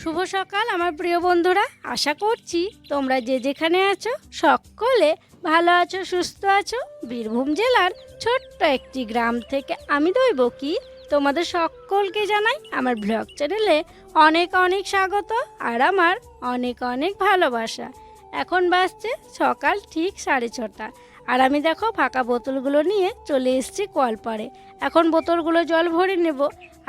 শুভ সকাল, আমার প্রিয় বন্ধুরা। আশা করছি তোমরা যে যেখানে আছো, সকলে ভালো আছো, সুস্থ আছো। বীরভূম জেলার ছোট্ট একটি গ্রাম থেকে আমি দইব কি তোমাদের সকলকে জানাই, আমার ব্লগ চ্যানেলে অনেক অনেক স্বাগত আর আমার অনেক অনেক ভালোবাসা। এখন বাজছে সকাল ঠিক সাড়ে ছটা আর আমি দেখো ফাঁকা বোতলগুলো নিয়ে চলে এসেছি কলপাড়ে। এখন বোতলগুলো জল ভরে নেব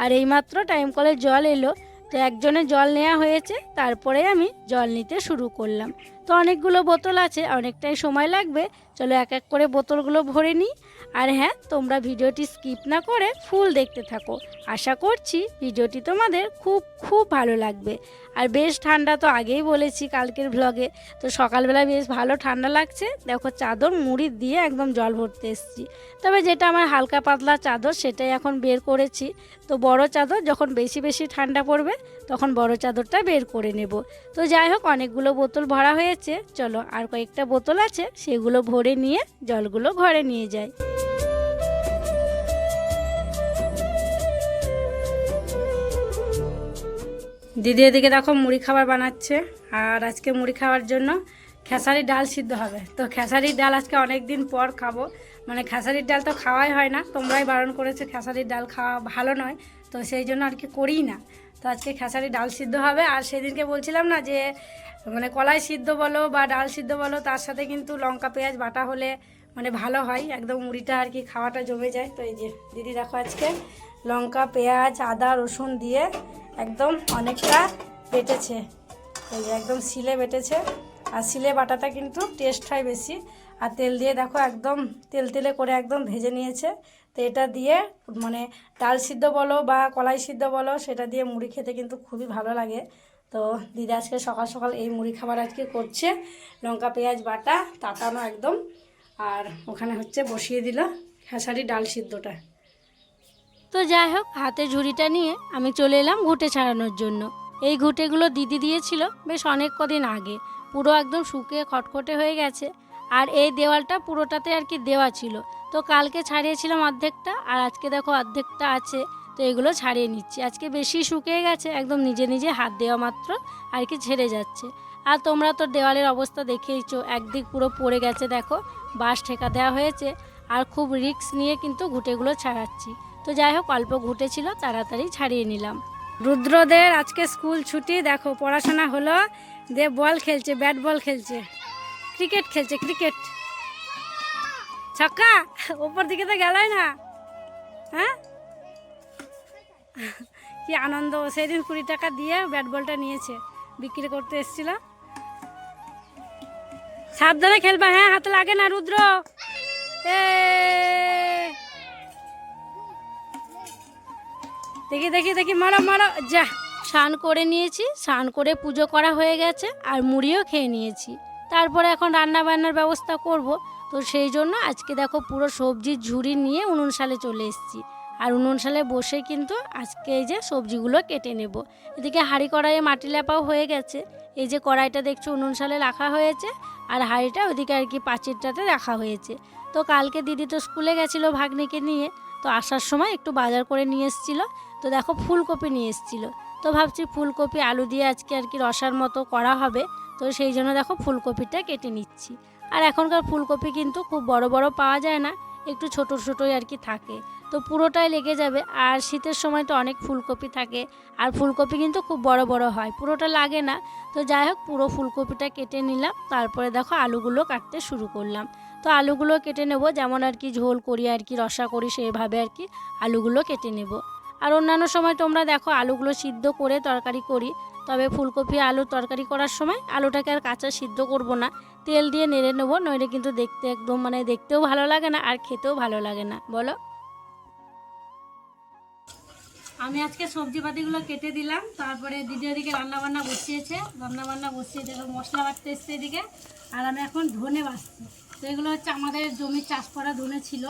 আর এইমাত্র টাইম কলে জল এলো তো একজনে জল নেওয়া হয়েছে, তারপরে আমি জল নিতে শুরু করলাম। তো অনেকগুলো বোতল আছে, অনেকটাই সময় লাগবে। চলো এক এক করে বোতলগুলো ভরে নিই। আর হ্যাঁ তোমরা ভিডিওটি স্কিপ না করে ফুল দেখতে থাকো। আশা করছি ভিডিওটি তোমাদের খুব খুব ভালো লাগবে। আর বেশ ঠান্ডা তো আগেই বলেছি কালকের ভ্লগে তো সকালবেলা বেশ ভালো ঠান্ডা লাগছে। দেখো চাদর মুড়ি দিয়ে একদম জল ভরতে এসেছি। তবে যেটা আমার হালকা পাতলা চাদর, সেটাই এখন বের করেছি। তো বড় চাদর, যখন বেশি বেশি ঠান্ডা পড়বে, তখন বড় চাদরটা বের করে নেব। তো যাই হোক, অনেকগুলো বোতল ভরা হয়েছে। চলো আর কয়েকটা বোতল আছে, সেগুলো ভরে নিয়ে জলগুলো ঘরে নিয়ে যাই। দিদি এদিকে দেখো মুড়ি খাবার বানাচ্ছে, আর আজকে মুড়ি খাওয়ার জন্য খেসারির ডাল সিদ্ধ হবে। তো খেসারির ডাল আজকে অনেক দিন পর খাব। মানে খেসারির ডাল তো খাওয়াই হয় না, তোমরাই বারণ করেছ খেসারির ডাল খাওয়া ভালো নয়, তো সেই জন্য আর কি করি না। তো আজকে খেসারি ডাল সিদ্ধ হবে, আর সেদিনকে বলছিলাম না যে মানে কলাই সিদ্ধ বলো বা ডাল সিদ্ধ বলো, তার সাথে কিন্তু লঙ্কা, পেঁয়াজ, বাটা হলে মানে ভালো হয়, একদম মুড়িটা আর কি খাওয়াটা জমে যায়। তো এই যে দিদি দেখো আজকে লঙ্কা, পেঁয়াজ, আদা, রসুন দিয়ে একদম অনেকটা বেটেছে। এই যে একদম শিলে বেটেছে। আর শিলে বাটাটা কিন্তু টেস্ট হয় বেশি। আর তেল দিয়ে দেখো একদম তেল তেলে করে একদম ভেজে নিয়েছে। তো এটা দিয়ে মানে ডাল সিদ্ধ বলো বা কলাই সিদ্ধ বলো, সেটা দিয়ে মুড়ি খেতে কিন্তু খুবই ভালো লাগে। তো দিদি আজকে সকাল সকাল এই মুড়ি খাবার আজকে করছে। লঙ্কা, পেঁয়াজ, বাটা তাতানো একদম। আর ওখানে হচ্ছে বসিয়ে দিল খেসারি ডাল সিদ্ধটা। তো যাই হোক হাতে ঝুড়িটা নিয়ে আমি চলে এলাম ঘুটে ছাড়ানোর জন্য। এই ঘুটেগুলো দিদি দিয়েছিল বেশ অনেক কদিন আগে। পুরো একদম শুকিয়ে খটখটে হয়ে গেছে। আর এই দেওয়ালটা পুরোটাতে আর কি দেওয়া ছিল। তো কালকে ছাড়িয়েছিলাম অর্ধেকটা, আর আজকে দেখো অর্ধেকটা আছে। তো এগুলো ছাড়িয়ে নিচ্ছি। আজকে বেশি শুকিয়ে গেছে, একদম নিজে নিজে হাত দেওয়া মাত্র, আর কি ছেড়ে যাচ্ছে। আর তোমরা তো দেওয়ালের অবস্থা দেখেইছো, একদিক পুরো পড়ে গেছে দেখো, বাঁশ ঠেকা দেওয়া হয়েছে। আর খুব রিস্ক নিয়ে কিন্তু ঘুটেগুলো ছাড়াচ্ছি। তো যাই হোক, অল্প ঘুটে ছিল, তাড়াতাড়ি ছাড়িয়ে নিলাম। রুদ্রদের আজকে স্কুল ছুটি, দেখো পড়াশোনা হলো, দে বল খেলছে, ব্যাট বল খেলছে, ক্রিকেট খেলছে, ক্রিকেট। ছক্কা, ওপর দিকে তো গেলই না। হ্যাঁ? কি আনন্দ সেদিন কুড়ি টাকা দিয়ে ব্যাট বলটা নিয়েছে, বিক্রি করতে এসেছিল। সাবধানে খেলবা হ্যাঁ হাতে লাগে না রুদ্র। এ দেখি দেখি দেখি, মারো মারো। যা। স্নান করে নিয়েছি, স্নান করে পুজো করা হয়ে গেছে, আর মুড়িও খেয়ে নিয়েছি। তারপরে এখন রান্না বান্নার ব্যবস্থা করব। তো সেই জন্য আজকে দেখো পুরো সবজির ঝুড়ি নিয়ে উনুন সালে চলে এসেছি। আর উনুন সালে বসে কিন্তু আজকে এই যে সবজিগুলো কেটে নেব। এদিকে হাঁড়ি কড়াইয়ে মাটি লেপাও হয়ে গেছে। এই যে কড়াইটা দেখছ উনুন সালে রাখা হয়েছে, আর হাঁড়িটা ওদিকে আর কি পাঁচিরটাতে রাখা হয়েছে। তো কালকে দিদি তো স্কুলে গেছিল ভাগ্নিকে নিয়ে, তো আসার সময় একটু বাজার করে নিয়ে এসেছিল। তো দেখো ফুলকপি নিয়ে এসেছিল। তো ভাবছি ফুলকপি, আলু দিয়ে আজকে আর কি রসার মতো করা হবে। তো সেই জন্য দেখো ফুলকপিটা কেটে নিচ্ছি। আর এখনকার ফুলকপি কিন্তু খুব বড় বড় পাওয়া যায় না, একটু ছোট ছোটোই আর কি থাকে। তো পুরোটাই লেগে যাবে। আর শীতের সময় তো অনেক ফুলকপি থাকে, আর ফুলকপি কিন্তু খুব বড় বড় হয়, পুরোটা লাগে না। তো যাই হোক, পুরো ফুলকপিটা কেটে নিলাম। তারপরে দেখো আলুগুলো কাটতে শুরু করলাম। তো আলুগুলো কেটে নেব, যেমন আর কি ঝোল করি, আর কি রসা করি সেভাবে আর কি আলুগুলো কেটে নেব। আর অন্যান্য সময় তোমরা দেখো আলুগুলো সিদ্ধ করে তরকারি করি। তবে ফুলকপি, আলু তরকারি করার সময় আলুটাকে আর কাঁচা সিদ্ধ করব না। তেল দিয়ে নেড়ে নেব, নইলে কিন্তু দেখতে একদম মানে দেখতেও ভালো লাগে না আর খেতেও ভালো লাগে না। বলো। আমি আজকে সবজি পাতিগুলো কেটে দিলাম, তারপরে দিদি ওদিকে রান্নাবান্না বসিয়েছে। রান্নাবান্না বসিয়ে দেখো মশলা বাটতে এসছে এদিকে। আর আমি এখন ধনে বাসছি তো এগুলো হচ্ছে আমাদের জমির চাষ করা ধনে ছিল।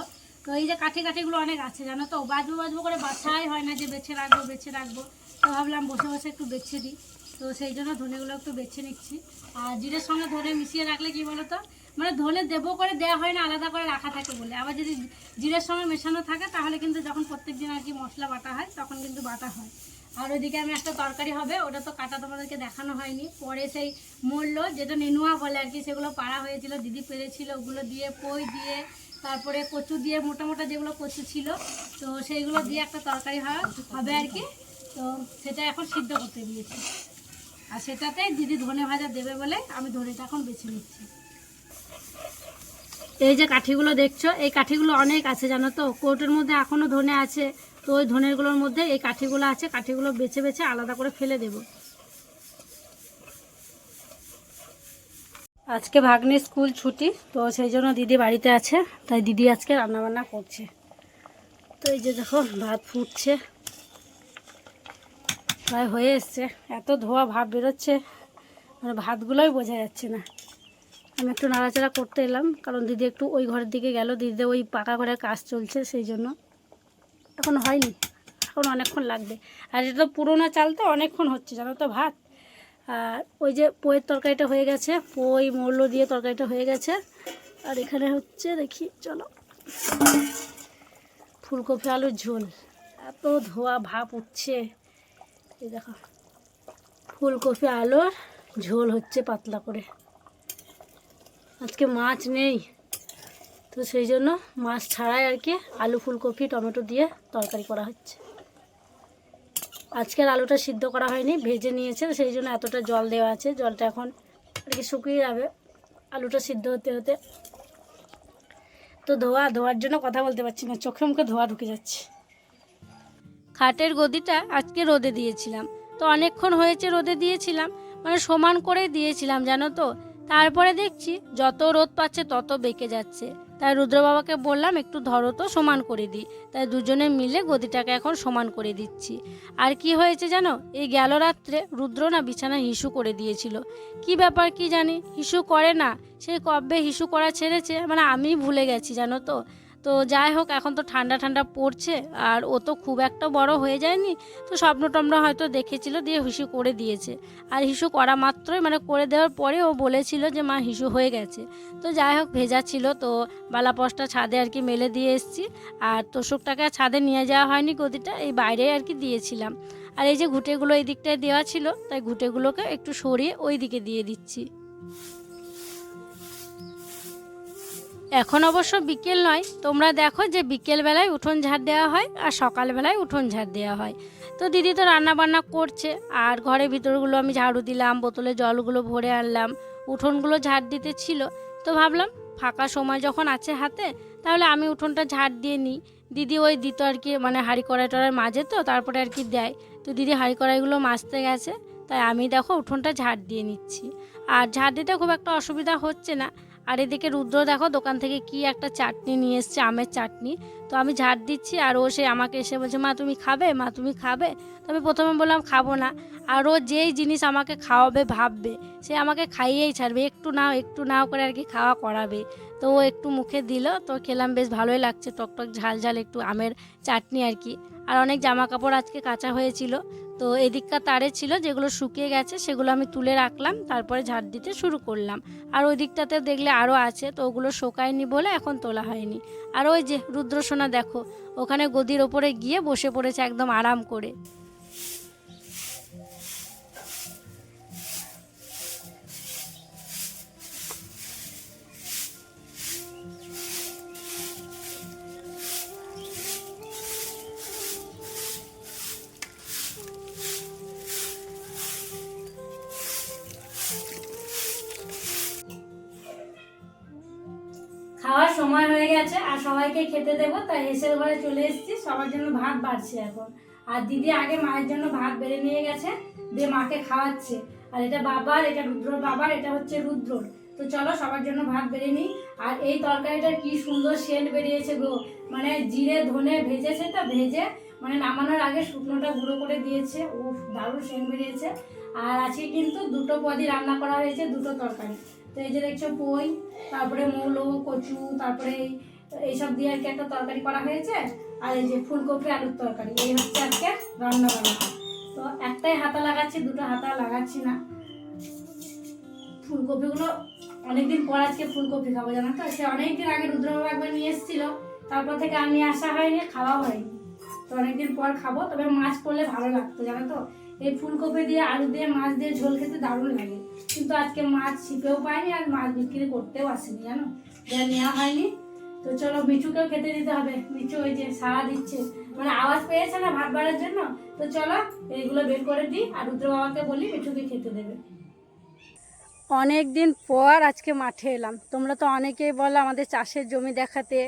তো এই যে কাঠি কাঠিগুলো অনেক আছে, জানো তো? বাজবো বাজবো করে বাছাই হয় না যে বেছে রাখব বেছে রাখব। তো ভাবলাম বসে বসে একটু বেছে দিই। তো সেই জন্য ধনেগুলো একটু বেছে নিচ্ছি। আর জিরের সঙ্গে ধনে মিশিয়ে রাখলে কি বলো তো মানে ধনে দেবো করে দেওয়া হয় না, আলাদা করে রাখা থাকে বলে। আবার যদি জিরের সঙ্গে মেশানো থাকে, তাহলে কিন্তু যখন প্রত্যেক দিন আর কি মশলা বাটা হয়, তখন কিন্তু বাটা হয়। আর ওইদিকে আমি একটা তরকারি হবে, ওটা তো কাটা তোমাদেরকে দেখানো হয়নি। পরে সেই মরলো, যেটা নেনুয়া বলে আর কি, সেগুলো পাড়া হয়েছিল, দিদি পেরেছিল, ওগুলো দিয়ে, পই দিয়ে তারপরে কচু দিয়ে মোটা মোটা যেগুলো কচু ছিল, তো সেইগুলো দিয়ে একটা তরকারি হবে আর কি। তো সেটা এখন সিদ্ধ করতে দিয়েছি। আর সেটাতে দিদি ধনে ভাজা দেবে বলে আমি ধনেটা এখন বেছে নিচ্ছি। এই যে কাঠিগুলো দেখছ, এই কাঠিগুলো অনেক আছে, জানো তো? কোর্টের মধ্যে এখনও ধনে আছে, তো ওই ধনেরগুলোর মধ্যে এই কাঠিগুলো আছে, কাঠিগুলো বেছে বেছে আলাদা করে ফেলে দেব। আজকে ভাগ্নির স্কুল ছুটি, তো সেই জন্য দিদি বাড়িতে আছে, তাই দিদি আজকে রান্নাবান্না করছে। তো এই যে দেখো ভাত ফুটছে, প্রায় হয়ে এসছে, এত ধোয়া ভাব বেরোচ্ছে মানে ভাতগুলোই বোঝা যাচ্ছে না। আমি একটু নাড়াচাড়া করতে এলাম, কারণ দিদি একটু ওই ঘরের দিকে গেল, দিদিদের ওই পাকা ঘরের কাজ চলছে, সেই জন্য এখন হয়নি, এখন অনেকক্ষণ লাগবে। আর এটা তো পুরোনো চাল তো অনেকক্ষণ হচ্ছে, জানো তো ভাত? আর ওই যে পোয়ের তরকারিটা হয়ে গেছে, পই, মৌল দিয়ে তরকারিটা হয়ে গেছে। আর এখানে হচ্ছে দেখি, চলো। ফুলকপি, আলুর ঝোল। এত ধোয়া ভাপ উঠছে। এই দেখো, ফুলকপি, আলুর ঝোল হচ্ছে পাতলা করে। আজকে মাছ নেই, তো সেই জন্য মাছ ছাড়াই আর কি আলু, ফুলকপি, টমেটো দিয়ে তরকারি করা হচ্ছে। আজকের আলুটা সিদ্ধ করা হয়নি, ভেজে নিয়েছে, সেই জন্য এতটা জল দেওয়া আছে। জলটা এখন আর কি শুকিয়ে যাবে, আলুটা সিদ্ধ হতে হতে। তো ধোয়া, ধোয়ার জন্য কথা বলতে পারছি না, চোখে মুখে ধোয়া ঢুকে যাচ্ছে। খাটের গদিটা আজকে রোদে দিয়েছিলাম। তো অনেকক্ষণ হয়েছে রোদে দিয়েছিলাম মানে সমান করে দিয়েছিলাম, জানো তো? তারপরে দেখছি যত রোদ পাচ্ছে তত বেঁকে যাচ্ছে। তাই রুদ্রবাবাকে বললাম, একটু ধরো তো, সমান করে দিই। তাই দুজনে মিলে গদিটাকে এখন সমান করে দিচ্ছি। আর কি হয়েছে জানো? এই গেল রাত্রে রুদ্র না বিছানা হিসু করে দিয়েছিল। কি ব্যাপার কি জানি? হিসু করে না। সেই কবে হিসু করা ছেড়েছে? মানে আমি ভুলে গেছি, জানো তো। তো যাই হোক, এখন তো ঠান্ডা ঠান্ডা পড়ছে, আর ও তো খুব একটা বড় হয়ে যায়নি। তো স্বপ্ন টম্ন হয়তো দেখেছিল, দিয়ে হিসু করে দিয়েছে। আর হিসু করা মাত্রই মানে করে দেওয়ার পরে ও বলেছিল যে, মা, হিসু হয়ে গেছে। তো যাই হোক, ভেজা ছিল, তো বালাপসটা ছাদে আর কি মেলে দিয়ে এসেছি। আর তোষকটাকে ছাদে নিয়ে যাওয়া হয়নি গদিটা, এই বাইরে আর কি দিয়েছিলাম। আর এই যে ঘুঁটেগুলো এই দিকটায় দেওয়া ছিল, তাই ঘুঁটেগুলোকে একটু সরিয়ে ওই দিকে দিয়ে দিচ্ছি। এখন অবশ্য বিকেল নয়। তোমরা দেখো যে বিকেলবেলায় উঠোন ঝাড় দেওয়া হয় আর সকালবেলায় উঠোন ঝাড় দেওয়া হয়। তো দিদি তো রান্না বান্না করছে আর ঘরের ভিতরগুলো আমি ঝাড়ু দিলাম, বোতলে জলগুলো ভরে আনলাম, উঠোনগুলো ঝাড় দিতে ছিল। তো ভাবলাম, ফাঁকা সময় যখন আছে হাতে, তাহলে আমি উঠোনটা ঝাড় দিয়ে নিই। দিদি ওই দিত আর কি মানে হাঁড়ি কড়াই টড়াই মাঝে তো, তারপরে আর কি দেয়। তো দিদি হাঁড়ি কড়াইগুলো মাজতে গেছে, তাই আমি দেখো উঠোনটা ঝাড় দিয়ে নিচ্ছি। আর ঝাড় দিতে খুব একটা অসুবিধা হচ্ছে না। আর এদিকে রুদ্র দেখো, দোকান থেকে কি একটা চাটনি নিয়ে এসছে, আমের চাটনি। তো আমি ঝাড় দিচ্ছি আর ও সে আমাকে এসে বলছে, মা, তুমি খাবে? মা, তুমি খাবে? তো আমি প্রথমে বললাম, খাব না। আর ও যেই জিনিস আমাকে খাওয়াবে, ভাববে, সে আমাকে খাইয়েই ছাড়বে। একটু নাও একটু নাও করে আর কি খাওয়া করাবে। তো ও একটু মুখে দিল, তো খেলাম, বেশ ভালোই লাগছে। টকটক ঝাল ঝাল একটু আমের চাটনি আর কি। আর অনেক জামা কাপড় আজকে কাঁচা হয়েছিল। তো এদিককার তারে ছিল যেগুলো শুকিয়ে গেছে, সেগুলো আমি তুলে রাখলাম, তারপরে ঝাড় দিতে শুরু করলাম। আর ওই দিকটাতে দেখলে আরও আছে, তো ওগুলো শোকায়নি বলে এখন তোলা হয়নি। আর ওই যে রুদ্রসোনা দেখো, ওখানে গদির ওপরে গিয়ে বসে পড়েছে একদম আরাম করে। খাওয়ার সময় হয়ে গেছে আর সবাইকে খেতে দেবো, তাই হেসের ঘরে চলে এসেছি। সবার জন্য ভাত বাড়ছে এখন। আর দিদি আগে মায়ের জন্য ভাত বেড়ে নিয়ে গেছে, দিয়ে মাকে খাওয়াচ্ছে। আর এটা বাবার, এটা রুদ্রর বাবার, এটা হচ্ছে রুদ্রর। তো চলো সবার জন্য ভাত বেড়ে নিই। আর এই তরকারিটা কি সুন্দর সেন্ট বেরিয়েছে গো। মানে জিরে, ধনে ভেজেছে তো, ভেজে মানে নামানোর আগে শুকনোটা গুঁড়ো করে দিয়েছে। ও দারুণ সেন্ট বেরিয়েছে। আর আজকে কিন্তু দুটো পদই রান্না করা হয়েছে, দুটো তরকারি। তো এই যে দেখছ পই তারপরে মৌলো, কচু, তারপরে এই- এইসব দিয়ে আর কি একটা তরকারি করা হয়েছে। আর এই যে ফুলকপি আলুর তরকারি, এই হচ্ছে আজকে রান্না বান্না। তো একটাই হাতা লাগাচ্ছি, দুটো হাতা লাগাচ্ছি না। ফুলকপিগুলো অনেকদিন পর আজকে ফুলকপি খাব, জানো তো? সে অনেকদিন আগে রুদ্রবাবু একবার নিয়ে এসেছিল। তারপর থেকে আর নিয়ে আসা হয়নি খাওয়া হয়নি। তো অনেকদিন পর খাব, তবে মাছ পড়লে ভালো লাগতো, জানো তো? এই ফুলকপি দিয়ে, আলু দিয়ে, মাছ দিয়ে ঝোল খেতে দারুণ লাগে। কিন্তু আজকে মাছ ছিপেও পাইনি আর মাছ বিক্রি করতেও আসেনি, জানো? যা নেওয়া হয়নি। তো চলো, মিঠুকেও খেতে দিতে হবে। মিঠু ওই যে সারা দিচ্ছে। মানে আওয়াজ পেয়েছে না ভাত বাড়ার জন্য? তো চলো, এইগুলো বের করে দিই আর রুদ্র বাবাকে বলি মিঠুকে খেতে দেবে। অনেক দিন পর আজকে মাঠে এলাম। তোমরা তো অনেকেই বলো আমাদের চাষের জমি দেখাতে,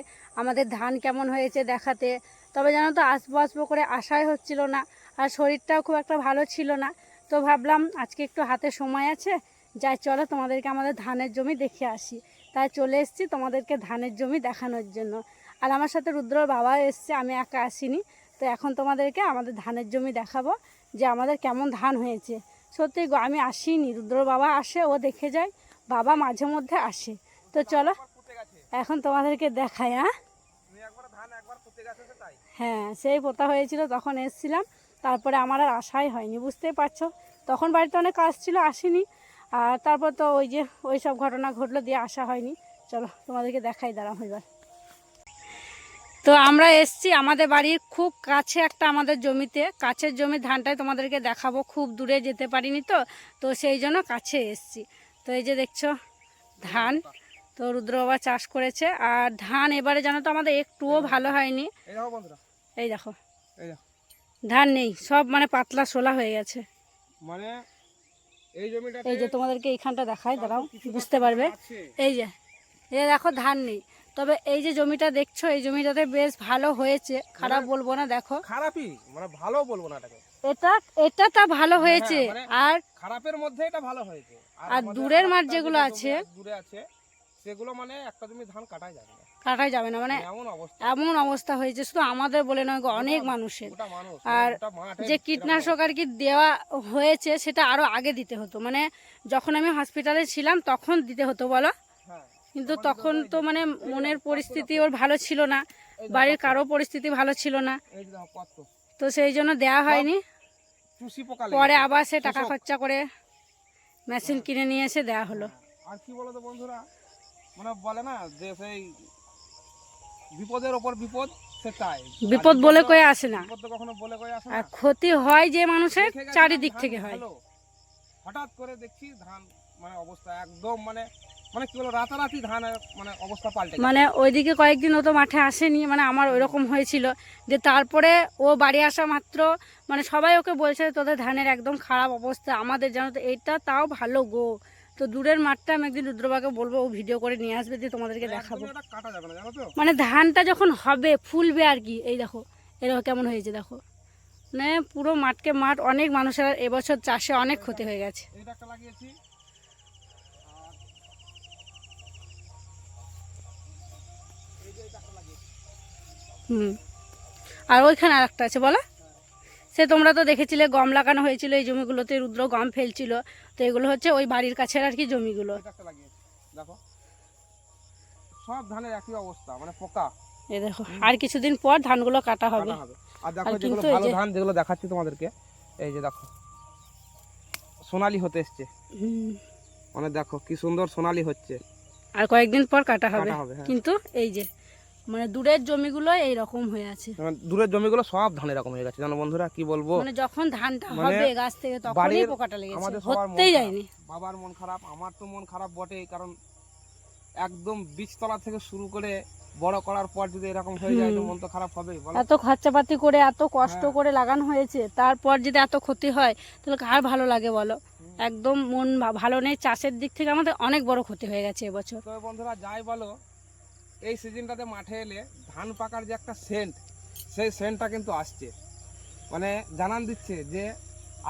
আমাদের ধান কেমন হয়েছে দেখাতে। তবে জানো তো আসব আসব করে আশাই হচ্ছিল না। আর শরীরটাও খুব একটা ভালো ছিল না। তো ভাবলাম আজকে একটু হাতে সময় আছে যাই চলো তোমাদেরকে আমাদের ধানের জমি দেখে আসি। তাই চলে এসেছি তোমাদেরকে ধানের জমি দেখানোর জন্য। আর আমার সাথে রুদ্রর বাবা এসছে আমি একা আসিনি। তো এখন তোমাদেরকে আমাদের ধানের জমি দেখাবো যে আমাদের কেমন ধান হয়েছে। সত্যি আমি আসিনি রুদ্র বাবা আসে ও দেখে যায় বাবা মাঝে মধ্যে আসে। তো চলো এখন তোমাদেরকে দেখায় হ্যাঁ? হ্যাঁ সেই পোতা হয়েছিল তখন এসছিলাম। তারপরে আমার আর আশাই হয়নি বুঝতেই পারছ? তখন বাড়িতে অনেক কাজ ছিল আসিনি। আর তারপর তো ওই যে ওই সব ঘটনা ঘটলো দিয়ে আসা হয়নি। চলো তোমাদেরকে দেখাই দাঁড়াম এবার। তো আমরা এসছি আমাদের বাড়ির খুব কাছে একটা আমাদের জমিতে। কাছের জমি ধানটাই তোমাদেরকে দেখাবো খুব দূরে যেতে পারিনি তো। তো সেই জন্য কাছে এসছি। তো এই যে দেখছ ধান। তো রুদ্র বাবা চাষ করেছে। আর ধান এবারে জানো তো আমাদের একটুও ভালো হয়নি। এই দেখো বন্ধুরা। এই দেখো। এই দেখো। ধান নেই সব মানে পাতলা শোলা হয়ে গেছে। মানে এই জমিটা এই যে তোমাদেরকে এইখানটা দেখায় দাঁড়াও বুঝতে পারবে। এই যে এই যে দেখো ধান নেই। তবে এই যে জমিটা দেখছ এই জমিটাতে বেশ ভালো হয়েছে। খারাপ বলব না দেখো। খারাপই মানে ভালো বলব না এটাকে। এটা এটা তা ভালো হয়েছে। মানে আর খারাপের মধ্যে এটা ভালো হয়েছে। আর দূরের মাঠ যেগুলো আছে দূরে আছে সেগুলো মানে একটা জমি ধান কাটাই যাবে কাটাই যাবে না। মানে এমন অবস্থা। হয়েছে শুধু আমাদের বলে নয় গো, অনেক মানুষের। আর যে কীটনাশক আর কি দেওয়া হয়েছে সেটা আরও আগে দিতে হতো। মানে যখন আমি হসপিটালে ছিলাম তখন দিতে হতো বলো? হ্যাঁ কিন্তু তখন তো মানে মনের পরিস্থিতি ওর ভালো ছিল না বাড়ির কারও পরিস্থিতি ভালো ছিল না। তো সেই জন্য দেওয়া হয়নি। পরে আবার সে টাকা খরচা করে মেশিন কিনে নিয়ে এসে দেওয়া হলো। আর কি বলতো বন্ধুরা? মানে বলে না যে সেই বিপদের ওপর বিপদ সেটাই বিপদ বলে কয়ে আসে না। বিপদ কখনো বলে কয়ে আসে আর ক্ষতি হয় যে মানুষের চারিদিক থেকে হয়। হঠাৎ করে দেখছি ধান মানে অবস্থা একদম মানে মানে কি বলো রাতারাতি ধান মানে অবস্থা পাল্টে মানে ওইদিকে কয়েকদিন ও তো মাঠে আসেনি মানে আমার ওইরকম হয়েছিল যে তারপরে ও বাড়ি আসা মাত্র মানে সবাই ওকে বলছে তোদের ধানের একদম খারাপ অবস্থা আমাদের জানো তো এইটা তাও ভালো গো। তো দূরের মাঠটা আমি একদিন রুদ্রবাকে বলব ও ভিডিও করে নিয়ে আসবে দিয়ে তোমাদেরকে দেখাবো। মানে ধানটা যখন হবে ফুলবে আর কি এই দেখো এরকম কেমন হয়েছে দেখো। মানে পুরো মাঠকে মাঠ অনেক মানুষের এবছর চাষে অনেক ক্ষতি হয়ে গেছে। হুম। আর ওইখানে আর একটা আছে বলো। সে তোমরা তো দেখেছিলে গম লাগানো হয়েছিল এই জমিগুলোতে রুদ্র গম ফেলছিল। তো এগুলো হচ্ছে ওই বাড়ির কাছের আর কি জমিগুলো। দেখো সব ধানের একই অবস্থা মানে পোকা। এই দেখো আর কিছুদিন পর ধানগুলো কাটা হবে। আর দেখো যেগুলো ভালো ধান যেগুলো দেখাচ্ছি তোমাদেরকে এই যে দেখো সোনালি হতে এসছে। মানে দেখো কি সুন্দর সোনালি হচ্ছে। আর কয়েকদিন পর কাটা হবে। কাটা হবে, হ্যাঁ। কিন্তু এই যে মানে দূরের জমিগুলো এই রকম হয়ে আছে। মানে দূরের জমিগুলো সব ধান এরকম হয়ে গেছে জানো বন্ধুরা কি বলব? মানে যখন ধানটা মানে হবে গাছ থেকে তখনই পোকাটা লেগেছে হতেই যায়নি। বাবার মন খারাপ আমার তো মন খারাপ বটেই কারণ একদম বীজতলা থেকে শুরু করে বড় করার পর যদি এরকম হয়ে যায় তো মন তো খারাপ বলো। এত খরচাপাতি করে এত কষ্ট হ্যাঁ। করে লাগানো হয়েছে তারপর যদি এত ক্ষতি হয় তাহলে কার ভালো লাগে বলো? একদম মন ভালো নেই চাষের দিক থেকে আমাদের অনেক বড় ক্ষতি হয়ে গেছে এবছর। তো বন্ধুরা যাই বলো এই সিজনটাতে মাঠে এলে ধান পাকার যে একটা সেন্ট সেই সেন্টটা কিন্তু আসছে। মানে জানান দিচ্ছে যে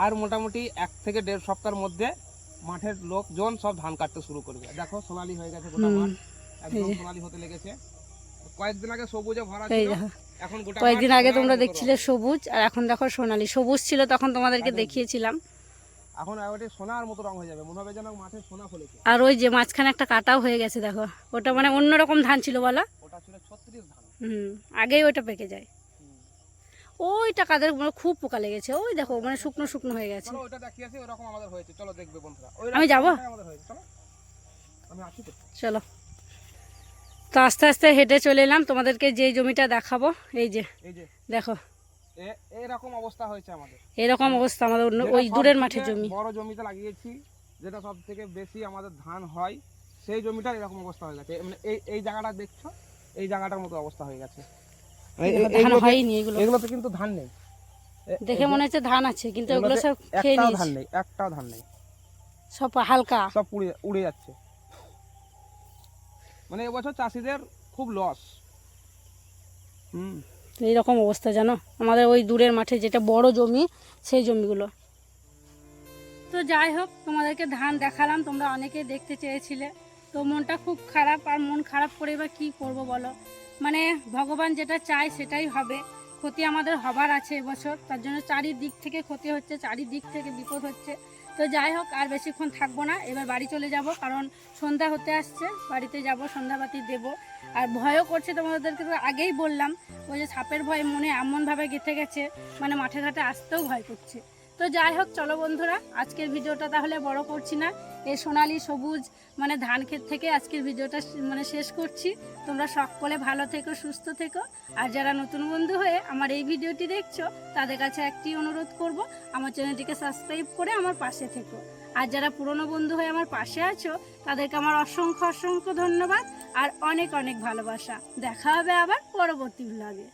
আর মোটামুটি এক থেকে দেড় সপ্তাহের মধ্যে মাঠের লোকজন সব ধান কাটতে শুরু করবে। দেখো সোনালি হয়ে গেছে গোটা মাঠ। একদম সোনালি হতে লেগেছে। কয়েকদিন আগে সবুজে ভরা ছিল এখন গোটা কয়েকদিন আগে তোমরা দেখছিলে সবুজ আর এখন দেখো সোনালি। সবুজ ছিল তখন তোমাদেরকে দেখিয়েছিলাম। এখন ওটা সোনার মতো রং হয়ে যাবে মনে হবে যেন মাঠে সোনা ফলেছে। আর ওই যে মাঝখানে একটা কাটাও হয়ে গেছে দেখো। ওটা মানে অন্যরকম ধান ছিল বলো? ওটা ছিল ছত্রিশ ধান। হুম আগেই ওইটা পেকে যায়। ওইটা কাদের মানে খুব পোকা লেগেছে ওই দেখো মানে শুকনো শুকনো হয়ে গেছে। চলো দেখিয়েছি ওরকম আমাদের হয়েছে। চলো দেখবে বন্ধুরা। আমি যাব? আমাদের হয়েছে। চলো। আমি আসি তো। চলো। তো আস্তে আস্তে হেঁটে চলে এলাম তোমাদেরকে যেই জমিটা দেখাবো এই যে। দেখো। এরকম অবস্থা হয়েছে আমাদের। এরকম অবস্থা আমাদের ওই দূরের মাঠের জমি। বড় জমিতে লাগিয়েছি যেটা সব থেকে বেশি আমাদের ধান হয় সেই জমিটা এরকম অবস্থা হয়ে গেছে। মানে এই এই জায়গাটা দেখছ এই জায়গাটার মতো অবস্থা হয়ে গেছে। এগুলোতে কিন্তু ধান নেই। দেখে মনে হচ্ছে ধান আছে কিন্তু ওগুলো সব খেয়ে একটাও ধান নেই একটাও ধান নেই। সব হালকা। সব উড়ে উড়ে যাচ্ছে। মানে এবছর চাষিদের খুব লস হুম। এইরকম অবস্থা জানো? আমাদের ওই দূরের মাঠে যেটা বড় জমি, সেই জমিগুলো। তো যাই হোক, তোমাদেরকে ধান দেখালাম, তোমরা অনেকে দেখতে চেয়েছিলে। তো মনটা খুব খারাপ, আর মন খারাপ করে এবার কী করব বলো? মানে ভগবান যেটা চায় সেটাই হবে। ক্ষতি আমাদের হবার আছে এবছর, তার জন্য চারিদিক থেকে ক্ষতি হচ্ছে, চারিদিক থেকে বিপদ হচ্ছে। তো যাই হোক, আর বেশিক্ষণ থাকব না। এবার বাড়ি চলে যাব, কারণ সন্ধ্যা হতে আসছে। বাড়িতে যাব, সন্ধ্যাবাতি দেব। আর ভয়ও করছে তোমাদেরকে তো আগেই বললাম, ওই যে সাপের ভয় মনে এমনভাবে গেঁথে গেছে মানে মাঠে ঘাটে আসতেও ভয় করছে। তো যাই হোক, চলো বন্ধুরা, আজকের ভিডিওটা তাহলে বড় করছি না। এই সোনালি সবুজ মানে ধান ক্ষেত থেকে আজকের ভিডিওটা মানে শেষ করছি। তোমরা সকলে ভালো থেকো, সুস্থ থেকো। আর যারা নতুন বন্ধু হয়ে আমার এই ভিডিওটি দেখছ, তাদের কাছে একটি অনুরোধ করব, আমার চ্যানেলটিকে সাবস্ক্রাইব করে আমার পাশে থেকো। আর যারা পুরনো বন্ধু হয়ে আমার পাশে আছো, তাদেরকে আমার অসংখ্য অসংখ্য ধন্যবাদ। আর অনেক অনেক ভালোবাসা। দেখা হবে আবার পরবর্তী ভ্লগে